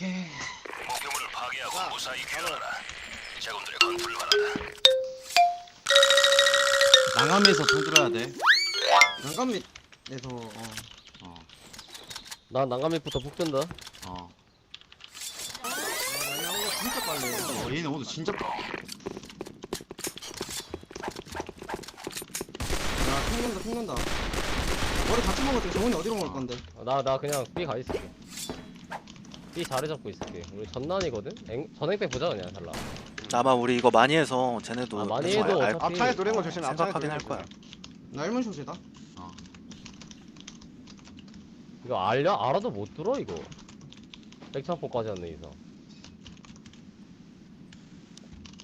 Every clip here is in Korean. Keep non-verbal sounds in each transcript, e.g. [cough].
오케이. 목표물을 파괴하고 무사히 귀환하라. 자군들의 건투를 바란다. 난감해서 통 들어야 돼. 난간 밑에서 어. 어, 나 난감밑부터 폭 뜬다. 어. 아, 나 이거 진짜 빨리. 어, 얘네 오늘 진짜. 야, 튕는다, 튕는다. 머리 같이 먹었지. 정훈이 어디로 먹을 건데? 나 나 그냥 B 가 있을게. B 자리 잡고 있을게. 우리 전난이거든. 앵, 전액 때 보자 그냥 달라. 아마 우리 이거 많이 해서 쟤네도 아, 많이 대충 해도 알- 어차피- 앞창에 노리는 거. 앞창에 생각하긴 할 거. 거야. 나 1문 숏이다. 이거 알려 알아도 못 들어 이거. 백창포까지 왔네 이상.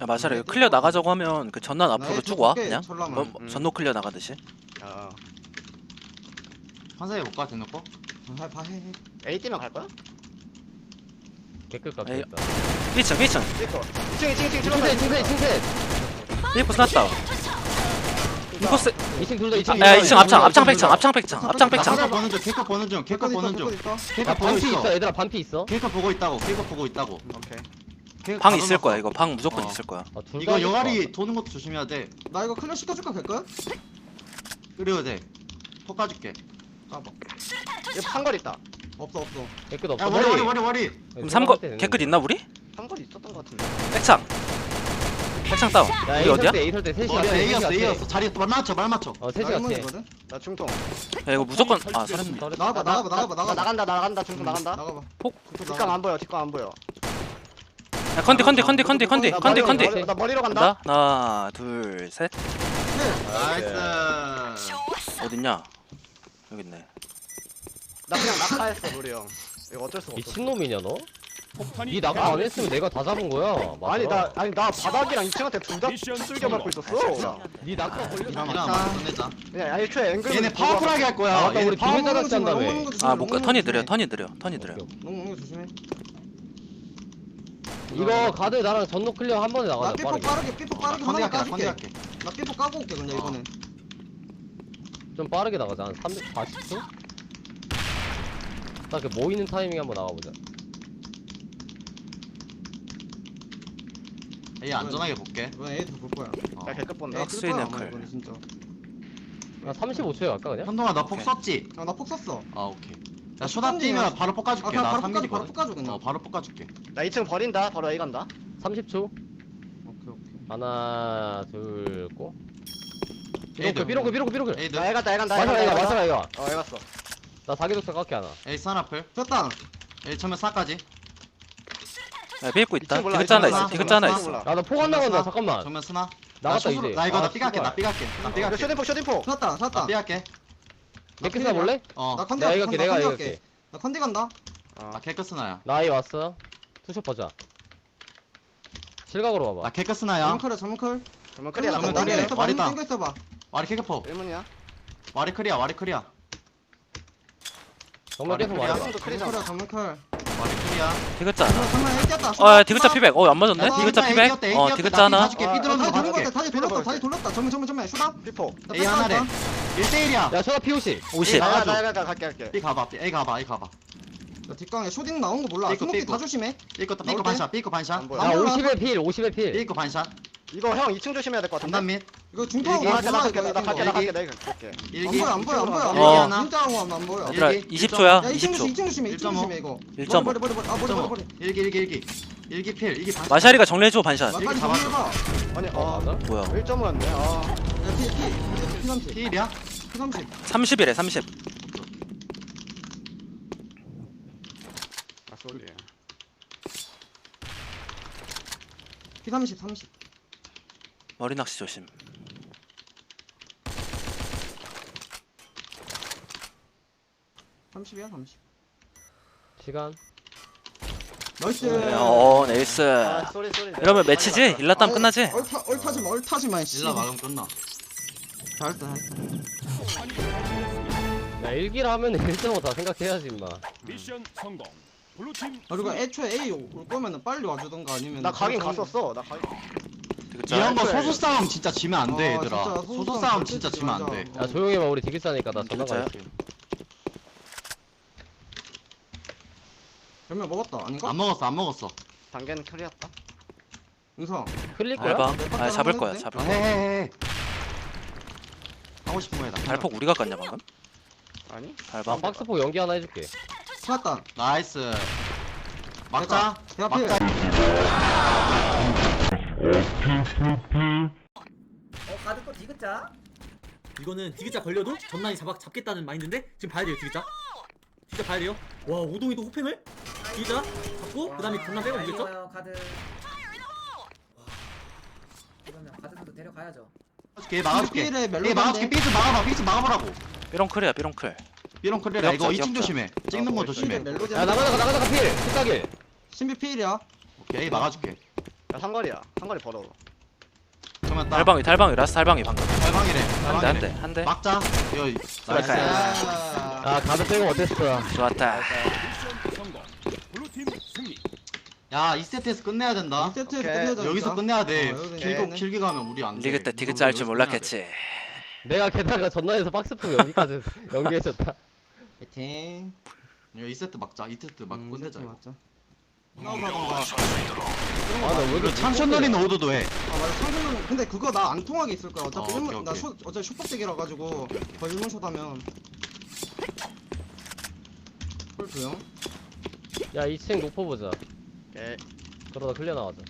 야 마샤라 이거 클리어 나가자고 하면 그 전난 앞으로 나의 쭉와두 그냥 철라만. 어, 뭐, 음. 전노 클리어 나가듯이 야, 환사해 볼까 대놓고? 아, 봐, 해, 해. A 뛰면 갈 거야? 에이. 같겠다. 1층 1층 이거. 2층 2층 2층 칭찬 칭찬 칭찬. 1포 스났다 인코스 2층 둘다 2층. 아 2층 앞창 앞창 백창 앞창 백창 앞창 나 백창 하나 보는 중, 개커 보는 중, 개껏 보는 중. 야 보고 반피 있어. 있어. 얘들아 반피 있어. 개커 보고 있다고, 개커 보고 있다고. 오케이. 개커 방다 있을 거야. 이거 방 무조건 어. 있을 거야 아, 둘다 이거 영아리 도는 것도 조심해야 돼. 나 이거 클리어 시켜줄까, 개껏? 끓여야 돼. 톡 까줄게. 얘 상거리 있다. 없어, 없어. 개끝 없어. 야, 머리, 머리, 머리, 머리. 그럼 3거 개끝 있나 우리? 상거리 있었던 거 같은데. 백창 백창 다운 야 우리 어디야? A 설때 셋이 머리 A였어. A였어. 자리 말 맞춰, 말 맞춰. 어나 셋이. 1문이거든? 나 중통. 야 이거 무조건 아 사람 나가봐, 나가봐, 나가봐, 나 나가봐. 나간다 나간다 중통 나간다. 나가봐. 폭. 뒷강 안 보여 뒷강 안 보여. 야 컨디 컨디 컨디 컨디 컨디 나 컨디 머리로- 컨디 머리- 나 머리로 간다. 간다 하나 둘 셋 나이스. 어딨냐 여기 있네 나 그냥 낙하했어 노리 형. 이거 어쩔 수가 없어. 미친놈이냐 너? 니 나가 안 했으면 내가 다 잡은 거야. 아니 맞아. 나 아니 나 바닥이랑 2층한테 둘다 쓸겨 맞고 있었어. 니 낙하 걸려. 이랑 자. 맞끝내자 그냥 애초에 앵글. 얘네 파워풀하게 할 거야. 아, 맞다, 얘네 우리 파워- 비밀 자락지 한다며. 아못 가 턴이 느려 턴이 느려 턴이 느려 거 조심해. 이거 가드 나랑 전노 클리어 한 번에 나 나가자 삐폭 빠르게. 빠르게, 삐폭 빠르게 컨디 하나 할게, 컨디 까줄게. 할게. 나 삐폭 까고 올게, 그냥 어. 이거는. 좀 빠르게 나가자 한 340초? 딱 그 모이는 타이밍 한번 나가보자 A 안전하게 볼게. 이번 A도 볼 거야. 어. 야 개급 본다. A 엑스 클 거야, 이네 아마 클. 이거는 진짜. 나 35초에 갈까 그냥? 현동아 나폭 오케이. 썼지? 아, 나폭 썼어. 아 오케이. 나 쇼다 뛰면 바로 폭 아, 까줄게. 그냥 나 바로 3mm거든. 바로 poka줘, 그냥. 어 바로 폭 까줄게. 나 2층 버린다. 바로 A 간다. 30초 오케이, 오케이. 하나 둘고 A들. 삐롱크 삐롱크 삐롱크 삐롱크 A 나들 A 간다 A 간다. A 간다, 이거 A 간다. 맞아 이거 어 A 갔어. 나 사기독사 깎게 하나 스나플. 졌다. A 처음에 싸까지. 야 삐입고 있다 몰라, 디귿자 하나 있어 몰라, 디귿자 하나 이층 있어 몰라. 야나 포간 나간다 잠깐만 정면 스나. 나 나갔다 쇼- 이제 나 이거 아, 나 삐갈게. 나. 삐갈게. 나 삐갈게. 쇼딩포. 졌다, 졌다. 나 삐갈게. 깨끗이 볼래? 어. 나 컨디 내가 나 내가 갈게. 나 컨디 간다. 나 개크 스나야. 나 아이 왔어 투쇼 보자 실각으로 나 봐봐 개크 스나야. 정면 나간다. 클리어. 있어봐, 와리다. 와리 캐커포. 1문이야. 와리 크리야. 와리 크리야. 정말 계속 도 크리야. 디귿자 하나 뛰었다. 어 야, 디귿자 피백 어 안 맞았네 아, 디귿자 피백 어. 디귿자 나 하나 봐줄게. 아, 삐뚤어진 거 다시 돌렸다, 봐줄게. 다시 돌렸다, 다시 돌렸다. 정면, 정면, 정면. 슈다. 피포. 나 A 하나래. 뺐다. 1대1이야. 야 셔다 POC 50 나가줘. 나가 나가 갈게 갈게. B 가봐. A 가봐. A 가봐. 나 뒷강에 쇼딩 나온 거 몰라. 스모키 삐꾸. 다 조심해. 나올게. 반샷. 삐거 반샷. 안 보여. 야안 몰라. 50에 필 50에 필 삐거 반샷. 이거 형 2층 조심해야 될 것 같은데. 전단 및 이거 중통하고 나 몰라, 갈게 나 갈게 이거 나 갈게 나 일기. 갈게 내가 갈게. 안 일기. 보여, 안 보여, 안 보여. 안 일기 보여. 하나. 진짜 안안 보여. 얘들아 일기, 20초야 야, 2층 조심, 20초 2층 조심해, 2층 1.5. 조심해 이거. 1.5. 머리, 머리, 머리, 아, 머리, 머리, 머리. 일기 일기 일기. 일기 필. 일기 반샷. 마샤리가 정리해줘 반샷 나 빨리 이렇게 잡았어. 정리해봐. 아니 어아 맞아? 뭐야 1점이었네. 아. 야, 피, 피, 피 30, 필이야? 피 30. 30이래 30 아 쏘리. 피 30, 30. 머리 낚시 조심 30이야, 30. 시간 나이스. 어 네이스 아 쏘리 쏘리. 이러면 매치지? 일라땀 끝나지? 얼타, 얼타지 마, 얼타지 마, 씨. 일라 막으면 끝나. 잘했다, 잘했다. 야 일기를 하면 1.5다 생각해야지 임마 미션 성공. 블루팀 아, 그리고 애초에 A 올 거면은 빨리 와주던가 아니면. 나 가긴 갔었어. 나 가긴. 디귿자 이런 거 소수 싸움 진짜 지면 안 돼, 아, 얘들아. 진짜 소수 소수 싸움 싸움 진짜 절대 지면 안 지면 돼. 안 돼. 야 조용히 해봐 우리 디귿 사니까 나 전화 진짜요? 갈게 전면 먹었다 아닌가? 안 먹었어 안 먹었어 단계는 클리었다. 은서 흘릴 거야? 알방. 몇아 잡을 하면 거야 돼? 잡을 아, 거야. 해해해 하고 싶은 거 해라 발폭 우리가 깠냐 방금? 아니? 나 발방. 박스포 연기 하나 해줄게 찾았다 나이스 막자 대앞에 막자 어 가드 또 디귿자? 이거는 디귿자 걸려도 전난이 잡아, 잡겠다는 마인드인데 지금 봐야 돼요 디귿자. 디귿자 봐야 돼요. 와 오동이도 호팽을? 디귿자 잡고 그 다음에 전난 빼고 오겠죠? 가드. 그러면 가드도 데려가야죠. 얘 막아줄게. 멜로디인데? 막아줄게. 삐스 막아봐 삐스 막아보라고. 삐롱클이야 삐롱클. 삐롱 클리라 이거 기억자, 2층 기억자. 조심해. 찍는 거 어, 조심해. 필에 멜로디 야 나가다가 나가다가 필! pit가게 신비 필이야. 오케이 막아줄게 야 상거리야. 상거리 벌어. 그러면 딱 달방이 달방이 라스 달방이 방금. 달방이래 한대한대 한 대. 막자 이거 나이스. 아 가드 빼고 어땠어 좋았다. 야 2세트에서 끝내야 된다 2세트에서 오케이. 끝내자 여기서. 끝내야 돼 어, 여기서 길고 끝내네. 길게 가면 우리 안돼 리그 때 디귿자 할 줄 몰랐겠지. 내가 게다가 전날에서 박스포 연기까지 [laughs] 연기해줬다 파이팅 이거 2세트 막자 2세트 막 음, 끝내자 세트 이거 나오가던가 아나왜 이거 창천 놀이는 오도도 해. 아 맞아. 창조는 근데 그거 나 안 통하게 있을 거야. 어차피 어, 일문 오케이, 나 오케이. 쇼, 어차피 슈퍼백이라 가지고 거의 일문샷 하면. 홀 조용. 야 2층 높아 보자. 오케이. 그러다 클리어 나가자.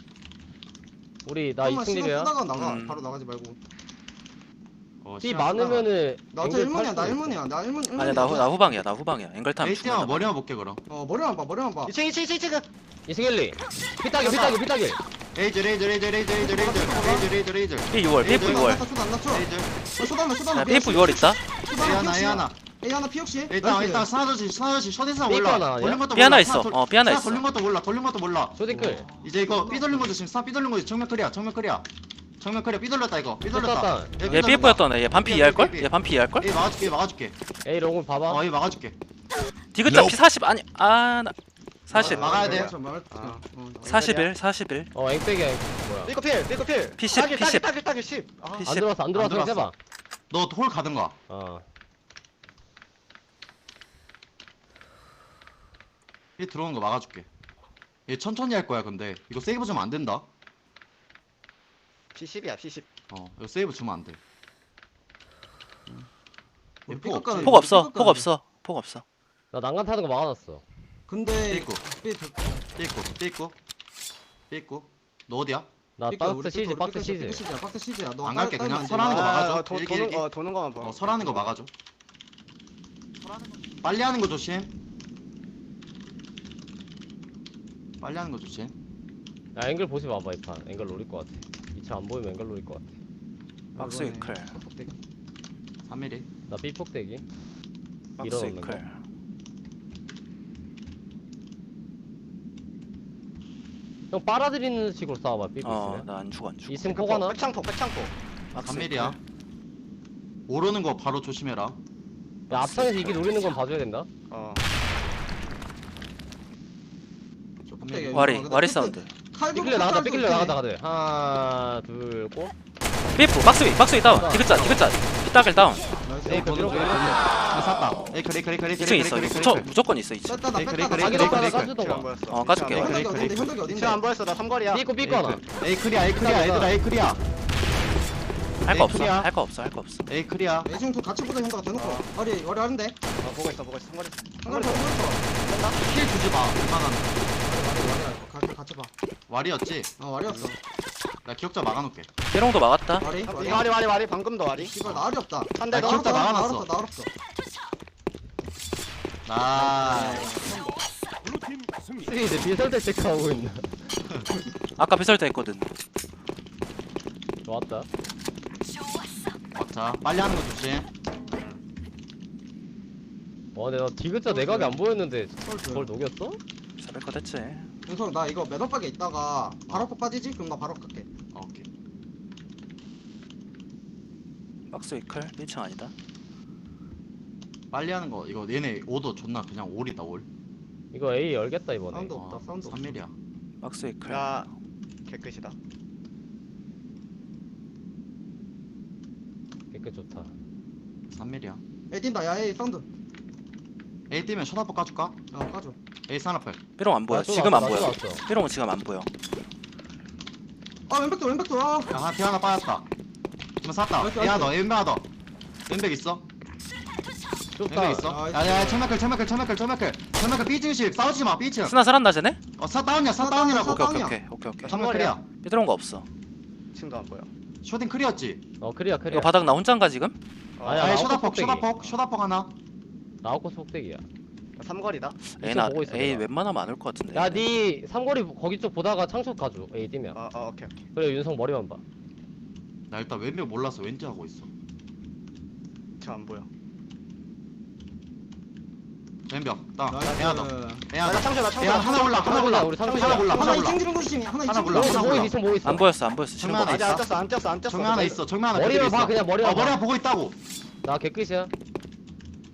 우리 나 잠깐만 2층 시간 립이야? 쓰다가 나가. 음. 바로 나가지 말고 어, 많으면은 나 어차피 앵글 1문이야 나팔 수도 1문이야 나 1문 1문 아니야 나, 후- 나 후방이야 나 후방이야. 앵글 타면 에이티야. 머리만 볼게 그럼 어 머리만 봐 머리만 봐 2층 2층 2층 2층. 2층 1, 2 피따기 피따기 피따기 레이저 레이저 레이저 레이저 레이저 레이저 레이저 레이저 레이저 삐 6월 삐 6월. 쇼다 안 낮춰 레이저 쇼다면 쇼다면 야 삐프 6월 있다. A 하나 A 하나 A 하나 피 혹시 일단 일단 스나저씨 스나저씨 셔대상 삐 올라 하나 아니야? 돌린 것도 삐 하나 몰라. 있어. 스나 돌- 어, 삐 하나 있어. 돌린 것도 몰라 돌린 것도 몰라 쇼딩클 이제 이거 삐 돌린 거 조심 스나 삐 돌린 거 정면 클리야 정면 클리야 정면 클리야 삐 돌렸다 이거 삐 돌렸다 떴다. 얘 삐프였던 애. 얘 반피 이해할 걸? 얘 반피 이해할 걸? A 막아줄게 A 막아줄게 에이 롱을 봐봐 어 A 막아줄게 디귿자 피 40 아니 아나 40. 막- 막아야 돼. 맞아, 말- 아. 어, 41 41. 어 앵백이야 앵 뭐야 삐코 필. 삐코 필. 피 십, 따기 피 십. 따기 따기 10. 아. 피안 10. 들어왔어 안 들어왔어 안 해봐 들어왔어. 너홀 가든가 어 얘 들어오는 거 막아줄게 얘 천천히 할 거야 근데 이거 세이브 주면 안 된다 P10이야 P10. 어 이거 세이브 주면 안돼 우리 폭 없지? 폭 없어. 폭 없어. 폭 없어. 나 난간 타는 거 막아놨어 근데 삐꾸 삐 삐꾸 삐꾸 삐꾸 너 어디야? 나 삐꾸, 우리 박스 시즈 삐꾸, 박스 삐꾸 시즈 삐꾸 시즈야 박스 시즈야 너안 딸- 갈게, 그냥 딸만 설하는 거 지금. 막아줘. 아, 도, 일기, 도는 일기. 어 도는 거만 봐. 어 설하는 거 막아줘 빨리 하는 거 조심 빨리 하는 거 조심 야 앵글 보지 마봐 이판 앵글 노릴 것 같아 2층 안 보이면 앵글 노릴 것 같아 박스. 이클. 3mm 나 삐폭대기 박스 밀어넣는. 이클. 형 빨아들이는 식으로 싸워봐 삐고 어, 있으면 나 안 죽어 안 죽어. 2층 폭 하나 백창포 백창포. 박스 3mm야 오르는 거 바로 조심해라 야 앞선에서 이게 노리는 건 봐줘야 된다 어. 와리 와리 사운드. 칼도 삐클려 나가다 칼도 삐클려 나가다 가들 하나 둘고 삐프 박스 위 박스 위 다운. 디귿자 디귿자. 피따길 다운. 나이스. 에이 그 뒤로 가아 샀다 에이클 에이클 에이클 에이클 2층 있어. 무조, 무조건 있어 2층. 뺐다 나 뺐다 나 자기 뺐다. 보였어. 어, 까줄게. 안 현덕이. 어딘데 현덕이 어딘데 안 보였어. 나 삼거리야. 삐고 삐고 하나 에이클이야 에이클이야 얘들아 에이클이야 할 거 없어. 할 거 없어. 할 거 없어. 에이클이야 애중 또 같이 보자 현덕아 대놓고 와리 와리 하는데 어, 보고 있어 보고 있어. 삼거리. 한걸 더 보였어 킬 주지 마 웬만하면 와리 와리 와리 같이 같이 봐 와리였지? 어 와리였어 나 기억자 막아놓을게 삐롱도 막았다. 와리 와리 와리 와리 와리 방금도 와리. 씨발 나 알이 없다 한대 아, 더. 나 막아놨어. 나 알았어 나이스 쓰기 이제 비설대 체크하고 있나 아까 비설대 했거든. 좋았다 자 빨리 하는 거 조심 와 근데 나 디귿자 내각이 안 보였는데 헐 그걸 녹였어? 잡을 거 됐지. 윤석 나 이거 매너박에 있다가 바로 앞 빠지지? 그럼 나 바로 갈게 어, 오케이 박스 이클 1층 아니다. 빨리 하는 거 이거 얘네 오도 존나 그냥 올이다 올 이거 A 열겠다 이번에 사운드 없다 사운드 없다 3mm야 박스 이클. 야. 개끝이다. 깨끗 좋다 3mm야 에 뛴다 야에 사운드 A 뛰면 셔다포 까줄까? 어 까줘 에이스 하나 팔 삐롱 안 보여. 나또 지금 안나 보여. 삐롱은 지금 안 보여. 아 왼백도 왼백도 아 야 하나 피 하나 빠졌다 그럼 샀다 나이스, 얘 하나 나이스. 더 왼백 하나 더 왼백 있어 왼백 있어 나이스. 야야 청맥클 청맥클 청맥클 청맥클 청맥클 B중식 싸우지 마 B층 스나 살았나 쟤네? 어 사 다운이야 사사 다운이라고. 오케이 오케이. 오케이 오케이 오케이. 청맥클이야 삐들어온 거 없어. 지금도 안 보여. 쇼딩 클리었지 어 크리아 크리아 이거 바닥 나 혼자인가 지금? 아니야, 아니 나우코스 쇼다폭. 쇼다폭 쇼다폭 하나 나우코스 폭대기야 삼거리다. 에이 이쪽 나 보고 있어, 에이 내가. 웬만하면 안 올 것 같은데. 야 니 삼거리 거기 쪽 보다가 창쇼 가줘 에이 뛰면 어, 어, 오케이, 오케이. 그래 윤성 머리만 봐 나 일단 왼백 몰라서 왠지 하고 있어 저 안 보여. 왼벽. 얘 하나 더얘 하나 나더 창조, 나. 얘 하나 올라 하나 올라 우리 창조 하나 올라 하나 하나 올라 2층 지른 조심이 하나 하나 2층 몰라, 지른 하나 몰라. 보고 있어 안 보였어 안 보였어. 지금 하나 아직 안 있어? 떴어, 안 떴어, 안 떴어. 정면 하나 있어 정면 하나 머리만 봐. 그냥 머리만 어 머리 봐안 보고 있다고 나 개끝이야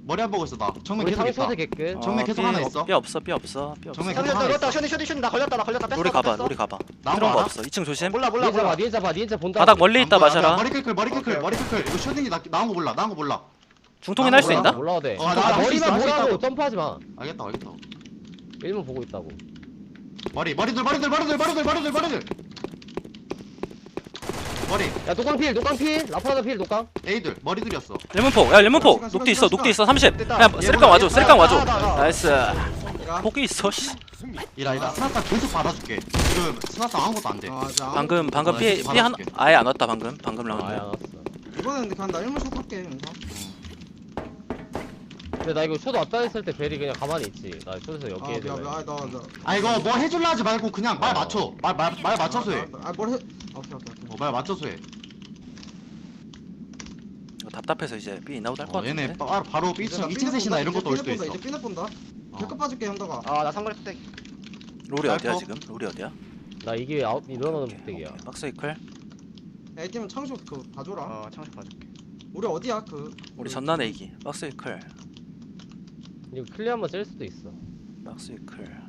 머리 안 보고 있어 나 정면 우리 계속 있다 개끝 정면 계속 삐 하나 없- 있어. 삐 없어 삐 없어 삐 없어. 정면 형, 계속 형, 하나 걸렸다. 있어 쇼니, 쇼니, 쇼니. 나 걸렸다, 나 걸렸다. 뺐어, 우리 가봐 뺐어. 우리 가봐. 나온 그런 거 알아? 없어. 2층 조심. 몰라, 몰라, 몰라. 니은자 봐 니은자 본다 바닥 멀리 있다 안 보여. 야, 마셔라. 머리 클클 머리 클클 머리 클클 이거 쇼딩이 나, 나온 거 몰라 나온 거 몰라 중통이 날 수 몰라. 있나? 몰라도 돼 어, 나 아, 머리만 보라고 있다고. 점프하지 마 알겠다 알겠다 1문 보고 있다고 머리 머리들 머리들 머리들 머리들 머리들 머리들 머리. 야 녹광필 녹광필. 라프라다 필 녹광 A들 머리들이었어. 레몬폭 야 레몬폭 시간, 녹디 시간, 있어 녹디. 있어 30 됐다. 그냥 얘 쓰리깡 몰라, 와줘 얘 쓰리깡 몰라. 와줘. 나, 나, 나. 나이스. 야. 폭이 있어 씨. 이라 이라. 스나타 계속 받아줄게. 지금 스나타 아무것도 안돼. 아, 자, 방금 방금 하나 받아줄게. 아예 안 왔다 방금. 방금 라운드 왔어. 이번엔 근데 그냥 나 1문 샷 할게 근데 나 이거 숏 왔다 했을 때 벨이 그냥 가만히 있지 나 숏에서 아 여기 미안 아나 나 아 이거 뭐 해줄라 하지 말고 그냥 말 맞춰 말 말 말 맞춰서 해 아뭘 해? 오케이 오케이 오케이 어, 말 맞춰서 해 이거 답답해서 이제 삐 인아웃 할것 어, 같은데 얘네 바, 바로 이제 2층 나 2층 삐넷 셋이나 이런 것도 올 수도 있어 이제 삐넷 본다 어. 개급 빠질게 현다가 아, 나 삼거리 뚝 롤이 어디야 짧고. 지금 롤이 어디야 나 이게 아웃 일어나는 오케이, 목대기야 오케이. 박스 이클 야 이 팀은 창조 그 봐줘라 어, 창조 봐줄게. 우리 어디야 그 우리 전난 에 이기 박스 이클 이거 클리어 한번 쓸 수도 있어. 박스 이클.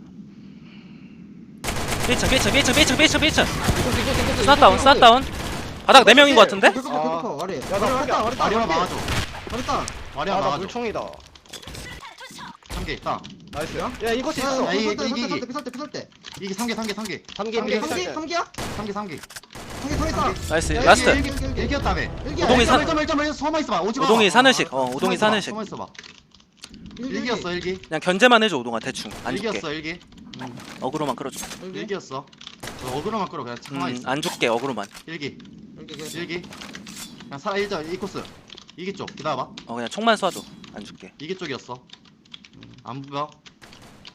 삐층 삐층 삐층 삐층 삐층 삐층 스나 다운 스나 다운. 바닥 4명인 것 같은데? 개급 아. 개급 와리 나 와리 왔다 와리 왔다. 마리아 막아줘. 왔다. 마리아 아, 나 막아줘. 물총이다. 3개 있다. 나이스. 야, 이곳 있어. 야, 이- 이기, 이기. 때 피설 때 이게 3개 3개 3개. 3개 삼개 3개. 삼개. 삼개야 3개. 3개 3개 더 있다 나이스 야, 라스트. 일기, 일기, 일기. 일기였다며 일기야 오동이 사- 1점 1점 1점 소만 있어봐. 오지마. 오동이 사내식. 어 오동이 사내식. 소만 있어봐 일기, 일기였어 일기. 그냥 견제만 해줘 오동아 대충. 안 줄게. 일기였어 일기. 어그로만 끌어줘. 일기? 일기였어. 저 어그로만 끌어 그냥 가만히 음, 있어. 안 줄게 어그로만. 일기. 일기 계속. 일기. 그냥 살아 일자 이 코스. 이기 쪽 기다려봐. 어 그냥 총만 쏴줘. 안 줄게. 이기 쪽이었어. 안 보여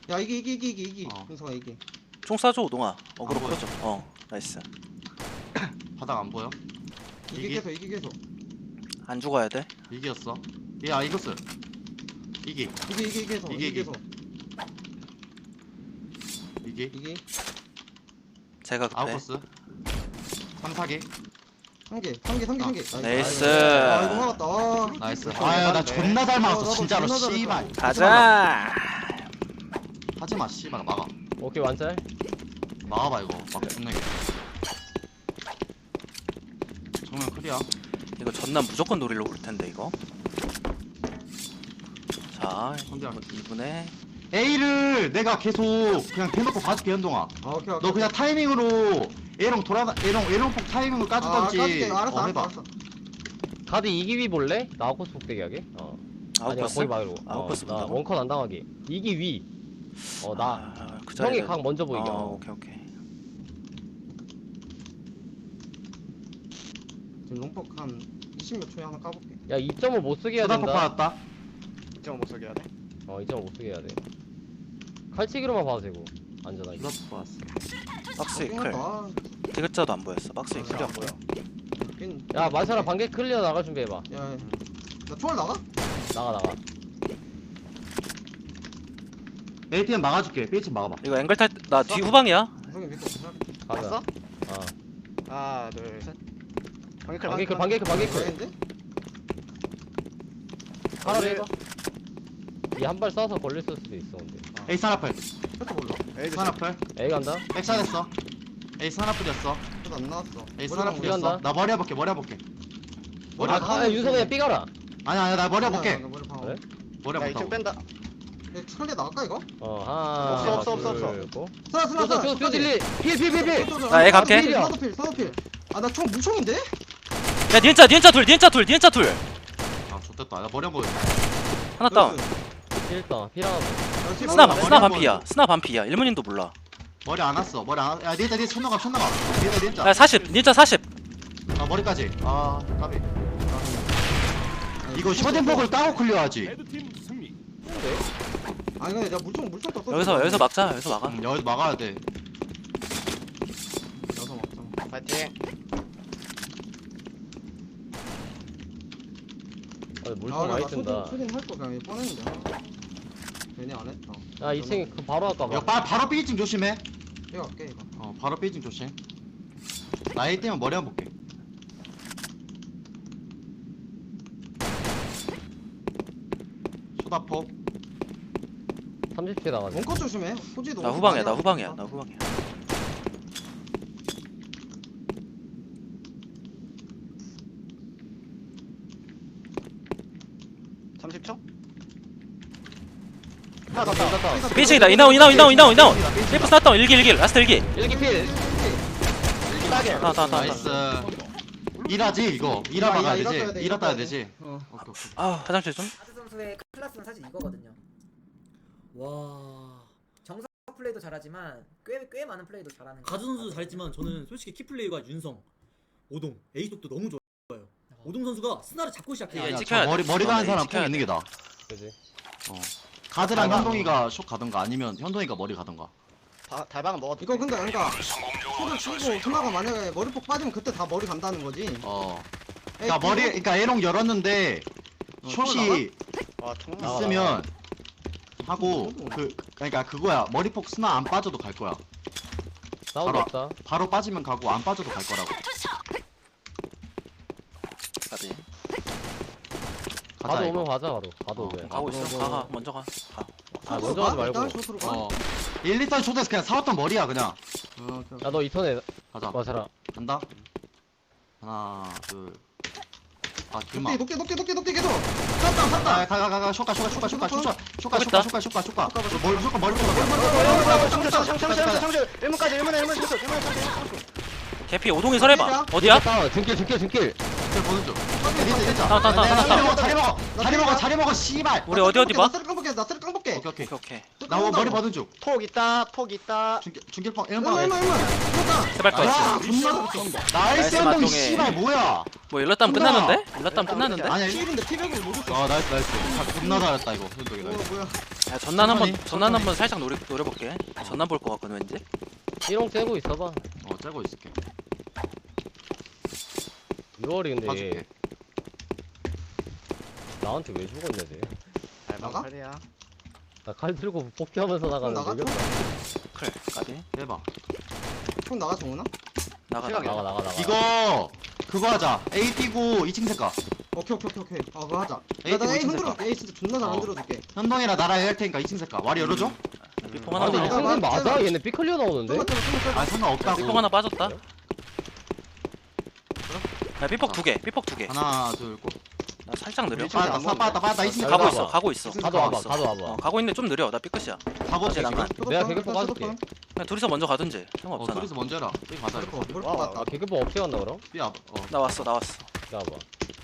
야 이기 이기 이기 이기 이기. 어. 윤서가 이기. 총 쏴줘 오동아. 어그로 안 보여. 끌어줘. 어 나이스. [coughs] 바닥 안 보여? 이기 이기? 계속 이기 계속. 안 죽어야 돼? 이기였어. 얘아 이코스 이기 이기 이기 계속 이기, 이기 이기. 계속 이기 이기 제가 급해 아웃코스? 3 4개? 3개 3개 3개 3개. 나이스. 아 이거 막았다. 아 나이스. 아유 나 존나 잘 어, 막았어 나도 진짜로. 존나. 씨발. 가자. 하지마 씨발. 막아. 오케이 완짤 막아봐 이거. 막 존나 게. 정면 클리어. 이거 전남 무조건 노리려고 그럴 텐데 이거 자. 2분에 A를 내가 계속 그냥 대놓고 봐줄게 현동아. 아, 오케이 오케이. 너 그냥 타이밍으로 A롱 돌아 A롱 A롱 폭 타이밍을 아 까주던지. 까줄게. 알았어 어, 알았어 해봐. 알았어. 가드 이기위 볼래? 나 아웃코스 폭대기 하게? 어. 아니야 아웃코스 거기 말고 아웃코스 어, 나 본다고? 원컷 안 당하게. 이기위. 어나 아, 그 형이 자리를- 각 먼저 보이게. 어, 어. 오케이 오케이. 지금 롱폭 한 20몇 초에 하나 까볼게. 야 2점을 못 쓰게 해야 된다. 받았다 이정 못 쓰게 해야 돼. 어 2점을 못 쓰게 해야 돼. 칼치기로만 봐도 되고 안전하게. 초다폭 받았어. 박스 이클. 아, 디귿자도 안 보였어. 박스 아, 이클이 안 보여. 빈- 야 마샤라 반개 클리어 나갈 준비해봐. 야, 야. 나 초월 나가? 나가 나가. A팀 막아줄게. B팀 막아봐. 이거 앵글 탈나 뒤 후방이야? 형이 믿고 있어. 가자. 봤어? 어. 하나, 둘, 셋. 방귀클, 반개클 반개클. 반개클 인데 하나 해봐 이한 발 쏴서 걸릴 수도 있어 근데. A 산화풀 뺏어 몰라. 에이드 산화풀 A 간다? 백샷 했어. A 산화풀이었어. 그래도 안 나왔어. 산화풀이었어. 한다. 나 머리 해볼게 머리 해볼게. 머리 아 가, 야, 윤성 그냥 삐가라. 아니야 아니야 나 머리 해볼게. 아니야, 머리 봐. 그래? 머리 야, 해볼게. 이쪽 뺀다. 얘 철대 나갈까 이거? 어 하나 없어, 없어, 없어, 없어. 쓰나 쓰나 쓰나. 또 뼈질리. 필필필필 나 A 갈게. 사도 필 사도 필 아나 총 무총인데? 야 니은자 니은자 둘 니은자 둘 니은자 둘. 아 좋됐다. 나 머리 한번 하나 다운 필다 필 하나 더. 스나 머리 스나 반피야. 스나 반피야. 일문인도 몰라. 머리 안 왔어. 머리 안 왔... 야 니자 니자 천나가 천나가. 니자 니자. 야 40 니은자 40 아 머리까지. 아 까비. 이거 셔딘폭을 까고 클리어하지. 아니 근데 내가 물총 물총 떴어 여기서 여기서 막자. 여기서 막아. 음, 여기서 막아야 돼. 여기서 막자. 파이팅. 아, 물총 많이 뜬다 초딩 할거 그냥 뻔했는데 괜히 안 했다. 야 2층 그 바로 할까 봐. 바, 바로 삐짐 조심해. 이거 할게 이거. 어 바로 삐짐 조심. 나이 때면 머리 한번 볼게. 소다포 30초 나가네 원컷 조심해. 호지도 나 후방이야 나 후방이야 나 후방이야 30초? 삐칭이다. 이나온 이나온 이나온 이나온 이나온 1프 스나 다운. 1길 1길 라스트 1길 일기 필. 다운 다운 다운 나이스. 일하지 이거. 일하 야, 막아야 되지. 일하 돼, 일하 되지. 어. 오케이 오케이. 아 화장실 좀 하드 선수의 클라스는 사실 이거거든요. 와. 정상 플레이도 잘하지만 꽤 꽤 많은 플레이도 잘하는. 가드 선수도 잘했지만 저는 솔직히 키플레이가 윤성 오동 에이속도 너무 좋아요. 오동 선수가 스나를 잡고 시작해요. 야, 야, 찍혀야 저 머리 돼. 머리 가는 사람 찍혀야 꼭 있는 게 나아 그지 가드랑 아, 현동이가 숏 가던가 아니면 현동이가 머리 가던가? 다- 달방은 먹어도 이거 근데 그러니까 초를 치고 누나가 만약에 머리폭 빠지면 그때 다 머리 간다는 거지. 어. 에이, 그러니까 머리 그러니까 에롱 열었는데 어, 숏이 와 총. 나와, 있으면 하고 그 그러니까 그거야. 머리폭 스나 안 빠져도 갈 거야. 사운드 바로- 없다. 바로 빠지면 가고 안 빠져도 갈 거라고. 가비 가자 가도 이거 오면 가자 바로 가도 어, 오면 가고 뭐, 있어 뭐. 가가 먼저 가 가. 아 숏으로 먼저 가? 하지 말고 일단 숏으로 가 어 1, 2턴 초대해서 그냥 사왔던 머리야 그냥 어, 오케이, 오케이. 야너 2턴에 가자 맞아라 간다 하나 둘아 높게 길막 높게 높게 높게 높게 계속 쐈다 쐈다 아, 가가가가 쇼카 쇼카 쇼카 쇼카 쇼카 쇼카 있다. 쇼카 쇼카 쇼카 쇼카 머리 쇼카 머리 청주 1문까지 1문에 1문 청주 1문에 청주 개피 오동이 설해봐 어디야? 다운 등길 등길 등길 저 보는 중 리드 리드. 다운 다운 다운 자리 다운 먹어 자리 먹어. 자리 먹어 자리 먹어 씨발. 우리 어디 어디 봐? 나스를 깡볼게 나스를 깡볼게. 오케이 오케이 오케이. 오케이 나 머리 버는 중톡 있다 톡 있다. 중길 중길펑 얼마 일번 얼마 얼마 쏟다. 제발 거야 있어. 존나 잘했어 나이스 맞동해. 씨발 뭐야? 뭐 일렀다면 존나. 끝났는데? 일렀다면 끝났는데? 아니야 피일인데 피백을 못 줬어 아 나이스 나이스. 다 존나 잘했다 이거. 현동이 뭐야 나이스. 뭐야. 야 전난 한번 천천히, 전난. 한번 살짝 노려 노려볼게. 전난 볼 것 같거든 왠지. 1롱 째고 있어봐. 어 째고 있을게 6월이 근데 봐줄게. 얘 나한테 왜 죽었냐 쟤? 달방 나가? 칼이야. 나 칼 들고 복귀하면서 나가는데 나가? 이겼다. 그래 가비 대박 총 나가 정훈아? 나가. 나가 나가. 나가 나가. 이거 그거 하자. A 뛰고 2층 색깔. 오케이 오케이 오케이 오케이. 아 그거 하자. 에이, 나나 흔들어줄게. A 진짜 존나 잘 어. 흔들어줄게. 현동이랑 나랑 할 테니까 2층 색깔. 와리 열어줘? 삐폭 아 하나 근데 나- 이 빠졌다 나- 상대 나- 맞아? 나- 얘네 삐클리어 나오는데? 아 상관없다고. 삐폭 하나 빠졌다 야 삐폭 두 개 삐폭 두개 하나 둘고 나 살짝 느려 빠졌다 사 빠졌다 빠졌다 2층 가고. 있어 가고 있어 가도 와봐 있어. 가도 어 와봐 가고 있는데 좀 느려 나 삐끗이야 지금 난간 내가 개그포 까줄게. 그냥 둘이서 먼저 가든지 어 상관없잖아 둘이서 먼저 해라 삐 가자 이거 머리폭 맞다 아 개그법 없이 간다 그럼? 삐 앞, 어 나 왔어 나 왔어 기다려봐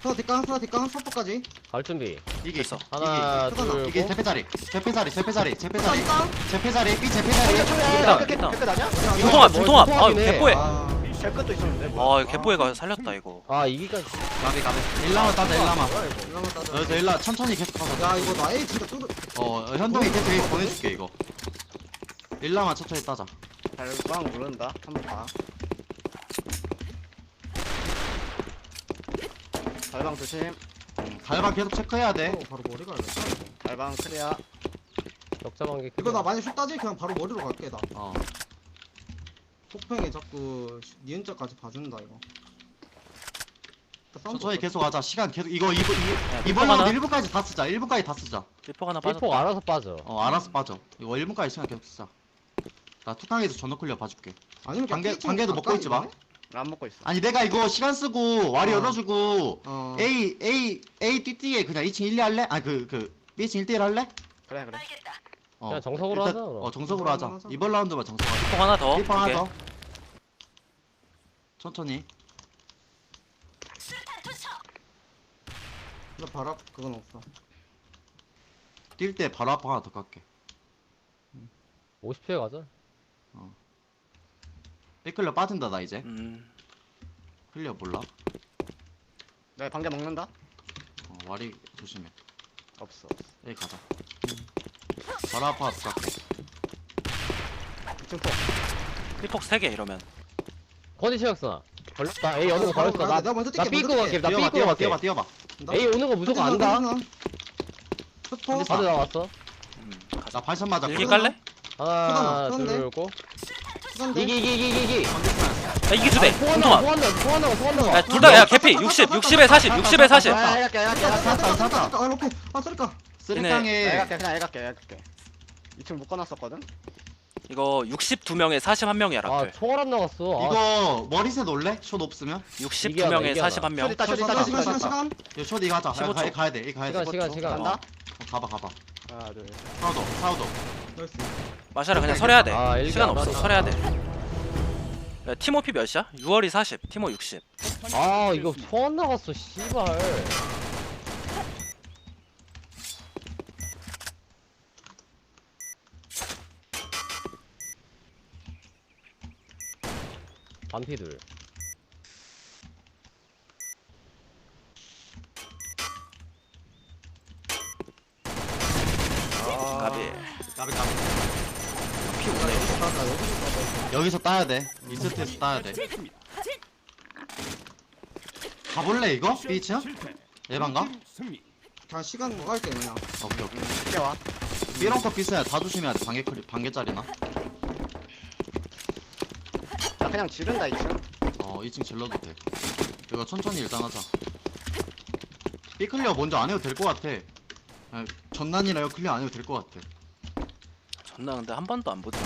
하나 뒷강 하나 뒷강 서퍼까지 갈 준비 이게 됐어. 하나 이게 이게 둘 제패자리 제패자리 제패자리 제패자리 뒷강 제패자리 삐 깨끗 됐다. 깨끗 아니야? 중통합 뭐, 중통합 아. 개뽀해 아 제 끝도 있었는데 뭐. 아 개뽀해가 살렸다 이거. 아 이기까지 가비 가비. 일라마 따자 일라마. 따자. 여기서 일라 천천히 계속 가자 야 이거 나 A 진짜 뚫어. 어 현동이 계속 여기 보내줄게 이거. 일라마 천천히 따자. 달방 누른다. 한번 봐. 달방 조심. 달방 계속 체크해야 돼. 어, 바로 머리 가야겠다 달방 클리어. 격자방개 이거 나 만약 슛 따지 그냥 바로 머리로 갈게 나. 어. 폭팽이 자꾸 니은자까지 봐준다 이거. 천천히 계속 하자. 시간 계속 이거 이거 야, 삐폭 이번 라운드 1분까지 다 쓰자. 1분까지 다 쓰자. 삐폭 하나 빠졌다. 알아서 빠져. 어 알아서 빠져. 이거 1분까지 시간 계속 쓰자. 나 투탕에서 전원 클리어 봐줄게. 아니면 B층 관계도 먹고 있지 마. 안 먹고 있어. 아니 내가 이거 시간 쓰고 와리 어. 열어주고 어. A A A 띠띠에 그냥 2층 1, 2 할래? 아니 그그 B층 1대1 할래? 그래 그래 어, 그냥 정석으로 일단- 하자, 그럼. 어 정석으로 하자 하자. 이번 라운드만 정석으로 하자 삐폭 하나 더. 삐퍼 하나 오케이. 더 천천히 나 바로 그건 없어. 뛸 때 바로 앞 하나 더 깎게 50초에 가자 삐클려 빠진다 나 이제 음. 클리어 몰라 내 방개 먹는다? 어, 와리 조심해 없어 여기 가자 바로 더 깎게 2층 폭 삐폭 3개 이러면. 컨디 체력스나 걸렸다 A 어느 거 바로 걸렸어 나, 먼저 뛸게, 삐고 먼저 갈게 나 뛰어봐 삐고 뛰어봐 갈게 뛰어봐 뛰어봐 A 오는 거 무조건 안다 슈퍼. 다들 나왔어 음. 나 발샷 맞아 일기 깔래? 하나? 둘고. 이기 이기 이기 이기 야 이게 두 대. 소환나가 공통아. 소환나가 소환나가 소환나가 야둘 다 야 개피 60 60에 40 60에 40. 야 해갈게 해갈게 샀다 샀다 아 오케이. 아 쏠까. 쓰리깡에 해갈게 그냥 해갈게 해갈게 2층 묶어놨었거든? 이거 62명에 41명이야 아 라플. 총알 안 나갔어 아, 이거 머리셋 올래? 숏 없으면? 62명에 이게 하나. 41명. 있다 쇼쇼 있다 쇼쇼 있다 있다. 시간 시간. 이거 숏 이거 하자 야, 15초. 가, 가야 돼 이거 가야 돼 시간 시간 시간 간다? 어, 가봐 가봐 하나 둘 하나 더 하나 더 나이스. 마샤라 그냥 설해야 돼. 아, 일기 시간 안 없어. 하니까. 설해야 돼. 야 티모피 몇이야? 6월이 40, 티모 60. 아 이거 소환 나갔어 씨발 반피들 가비. 까비 까비 여기서 따야 돼 이스트에서 따야 돼 가볼래 이거? B층? 예반가? 그냥 시간 뭐 할게 그냥. 오케이 오케이 쉽게 와 B롱커 B스야 다 조심해야 돼 반개 클리 반개짜리나? 나 그냥 지른다 2층. 어 2층 질러도 돼. 이거 천천히 일단 하자. B 클리어 먼저 안 해도 될 것 같아. 아, 전난이라 클리어 안 해도 될 것 같아. 존나 근데 한 번도 안 보자.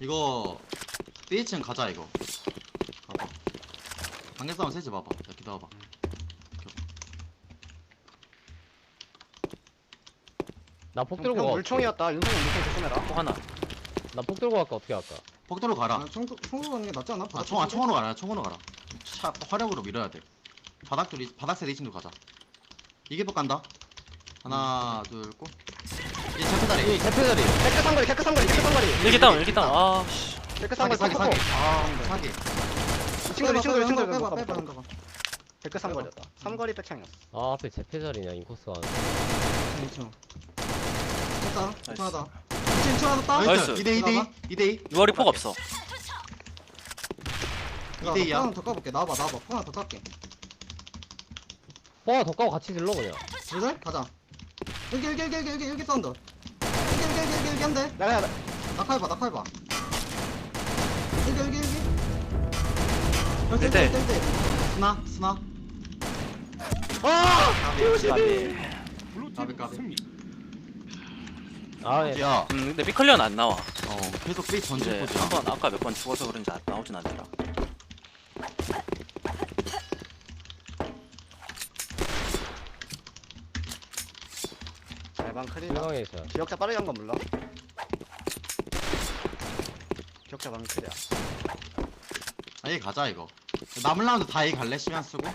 이거 B층 가자 이거. 가봐. 반개 싸움 세지 봐봐. 야 기다려봐 나폭형 들고 가 물총이었다 윤성이 물총 조심해라 또 하나. 나 폭 들고 갈까 어떻게 할까 폭도로 가라 아, 총 총으로 가는 게 낫지 않아? 아, 총, 아, 총으로 가라, 총으로 가라. 차, 화력으로 밀어야 돼. 바닥 리 바닥세 레이싱도 가자. 이게 복 간다. 하나, 둘, 고. 이 체크다리. 대표 자리 테크 상거리 테크 상거리 테크 상거리 일기 다운, 일기 다운. 아 씨. 테크 사기, 상거리 사기, 사기. 아, 사기. 2층들 2층들 2층들 빼봐 빼봐 빼봐 빼봐. 테크 상거리였다 삼거리 백창이었어 아 앞에 제패자리냐 인코스 가는 그렇 죠. 됐다. 나이스. 하나다. 지금 쳐 하나 따. 나이스. 2대 2대 2. 2대 2. 6월이 폭 없어. 나 이대이야. 하나 더 까볼게. 나와봐 나와봐. 폰 하나 더 깎게. 더 까고 같이 질러 그냥 둘 가자. 여기 여기 여기 여기 여기 여기 사운드. 여기 여기 여기 여기 여기 한대. 내가 낙하해봐 낙하해봐. 여기 여기 여기. 네, 네. 스나, 스나. 아! 까비, 가비. 까비, 까비. 아 예. 야, 음 근데 삐클리어는 안 나와. 어, 계속 B 전진 이제. 한번 아까 몇 번 죽어서 그런지 안- 나오진 않더라. 중앙에 있어 기억자 빠르게 한 건 몰라 기억자 방 크리야 아예 가자 이거. 남은 라운드 다 A 갈래? 시간 쓰고? 어,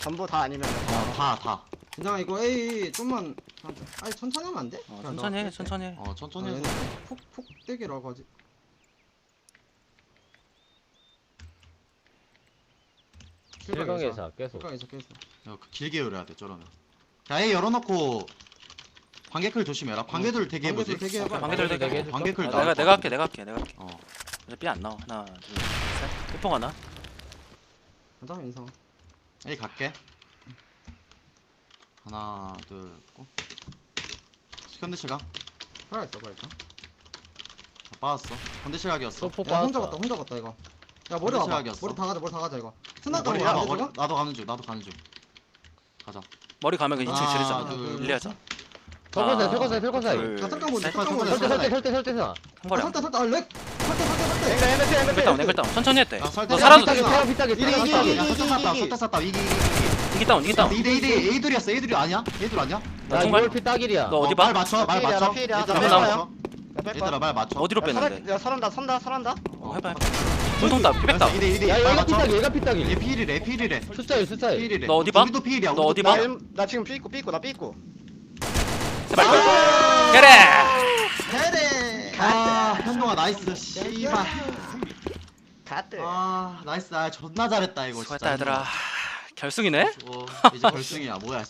전부 다 아니면 다, 다. 그냥 이거 A 좀만 아니 천천히 하면 안 돼? 어, 그냥 천천히 해, 너 천천히 해. 어, 아, 천천히 해서. 얘는 폭 폭대기라고 하지. 실강에서 계속 실강에서 계속. 야, 그 길게 열어야 돼, 저러면. 자, A 열어놓고 관계클 조심해라. 관계들 대기 해보지. 관계들 대기해봐. 대기 되게 어, 관계클 아, 나올 내가 것 내가 할게. 내가 할게, 내가 할게. 어. 이제 삐안 나와. 하나, 둘, 셋. 삐폭 하나. 가자 인상. A 갈게. 하나, 둘, 고. 컨디션 가. 살아있어 그러니까. 다 빠졌어. 컨디션 각이었어. 소포 야 혼자 빠졌다 갔다 혼자 갔다 이거. 야 머리 머리 와봐. 머리 다 가자 머리 다 가자 이거. 스나 머리 가면 가봐, 안 머리. 되잖아? 나도 가는 중, 나도 가는 중. 가자. 머리 가면 그 2층 하나, 지르자. 둘, 일리하자. 털건사이 하나, 털건사이 털건사이 둘, 자 잠깐 보자. 셋. 잠깐 보자. 설대 설대 설대 설대 나한 거리. 설대 설대 아 렉. 앵글 앵글 앵글 앵글 다운 앵글 다운 천천히 했대 야. 너 살아도 야, 돼 설대. 태양 피딱이 이리, 태양 이리, 피딱이 이리. 야 설대 쌌다 설대 쌌다 이기 이기 이기 다운 이기 다운. 2대 2대 A둘이었어 A둘이 아니야? A둘 아니야? 나야 총알 이걸 피딱이야. 너 어디 어, 말 봐? 맞춰 말 맞춰. 나 필이야. 얘들아 나말 필이야. 맞춰. 얘들아 말 맞춰. 어디로 뺐는데? 야 설한다 선다 설한다. 어 해봐 해봐 중통다 삐백다 2대 2대 야말 얘가 맞춰 피딱이 얘가 피딱이 얘 필이래 필이래. 숫자일 숫자일 필이래. 너 어디 봐? 우리도 필이야 너 어디 봐? 나, 나 지금 삐있고 삐있고 나 삐있고. 제발. 그래. 그래. 아 현동아 나이스. 씨발. 갓들. 아 나이스. 아 존나 잘했다 이거 진짜. 수고했다 얘들아 결승이네? 어, 이제 결승이야 뭐야